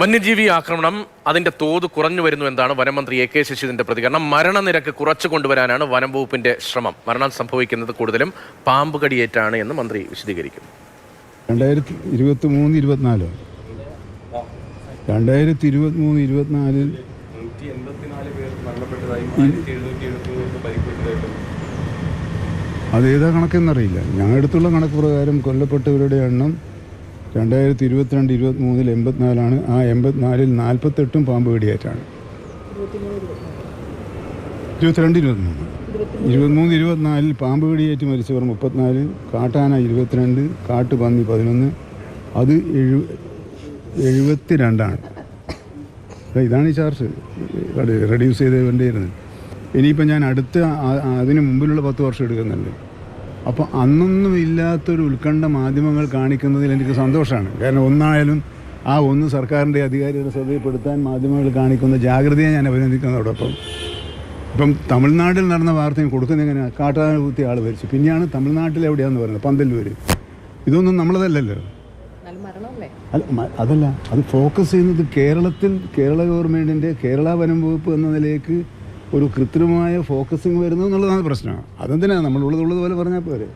വന്യജീവി ആക്രമണം അതിന്റെ തോത് കുറഞ്ഞു വരുന്നു എന്നാണ് വനമന്ത്രി എ കെ ശശീന്ദ്രന്റെ പ്രതികരണം. മരണനിരക്ക് കുറച്ചു കൊണ്ടുവരാനാണ് വനം വകുപ്പിന്റെ ശ്രമം. മരണം സംഭവിക്കുന്നത് കൂടുതലും പാമ്പ് കടിയേറ്റാണ് എന്ന് മന്ത്രി വിശദീകരിക്കുന്നു. രണ്ടായിരത്തി ഇരുപത്തി മൂന്ന് ഇരുപത്തിനാലോ. രണ്ടായിരത്തി ഇരുപത്തി മൂന്ന് ഇരുപത്തിനാലിൽ നൂറ്റി എൺപത്തിനാല് പേർ മരണപ്പെട്ടതായും ആയിരത്തി എഴുന്നൂറ്റി എഴുപത്തി മൂന്ന് പരിക്കേറ്റതായിട്ടും. അത് ഏതാ കണക്കെന്നറിയില്ല. ഞങ്ങളടുത്തുള്ള കണക്ക് പ്രകാരം കൊല്ലപ്പെട്ടവരുടെ എണ്ണം രണ്ടായിരത്തി ഇരുപത്തിരണ്ട് ഇരുപത്തി മൂന്നിൽ എൺപത്തിനാലാണ് ആ എൺപത്തിനാലിൽ നാൽപ്പത്തെട്ടും പാമ്പ് കടിയേറ്റാണ് ഇരുപത്തിരണ്ട് ഇരുപത്തിമൂന്ന്. ഇരുപത്തിമൂന്ന് ഇരുപത്തിനാലിൽ പാമ്പ് കടിയേറ്റ് മരിച്ചവർ മുപ്പത്തിനാല് കാട്ടാന ഇരുപത്തിരണ്ട് കാട്ടുപന്നി പതിനൊന്ന്. അത് എഴു എഴുപത്തി രണ്ടാണ് ഇതാണ് ഈ ചാർജ്. റെഡ്യൂസ് ചെയ്ത് വേണ്ടിയിരുന്നത് ഇനിയിപ്പോൾ ഞാൻ അടുത്ത അതിന് മുമ്പിലുള്ള പത്ത് വർഷം എടുക്കുന്നുണ്ട്. അപ്പോൾ അന്നൊന്നും ഇല്ലാത്തൊരു ഉത്കണ്ഠ മാധ്യമങ്ങൾ കാണിക്കുന്നതിൽ എനിക്ക് സന്തോഷമാണ്. കാരണം ഒന്നായാലും ആ ഒന്ന് സർക്കാരിന്റെ അധികാരികളെ ശ്രദ്ധയിൽപ്പെടുത്താൻ മാധ്യമങ്ങൾ കാണിക്കുന്ന ജാഗ്രതയെ ഞാൻ അഭിനന്ദിക്കുന്നതോടൊപ്പം. ഇപ്പം തമിഴ്നാട്ടിൽ നടന്ന വാർത്തയും കൊടുക്കുന്ന ഇങ്ങനെ കാട്ടാന കുത്തി ആൾ മരിച്ചു പിന്നെയാണ് തമിഴ്നാട്ടിൽ എവിടെയാണെന്ന് പറയുന്നത്? പന്തല്ലൂർ ഇതൊന്നും നമ്മളതല്ലല്ലോ. അല്ല അതല്ല. അത് ഫോക്കസ് ചെയ്യുന്നത് കേരളത്തിൽ കേരള ഗവൺമെന്റിന്റെ കേരള വനം വകുപ്പ് എന്ന നിലയ്ക്ക് ഒരു കൃത്രിമമായ ഫോക്കസിങ് വരുന്നു എന്നുള്ളതാണ് പ്രശ്നം. അതെന്തിനാണ് നമ്മളുള്ളത് ഉള്ളത് പോലെ പറഞ്ഞാൽ പോരെ.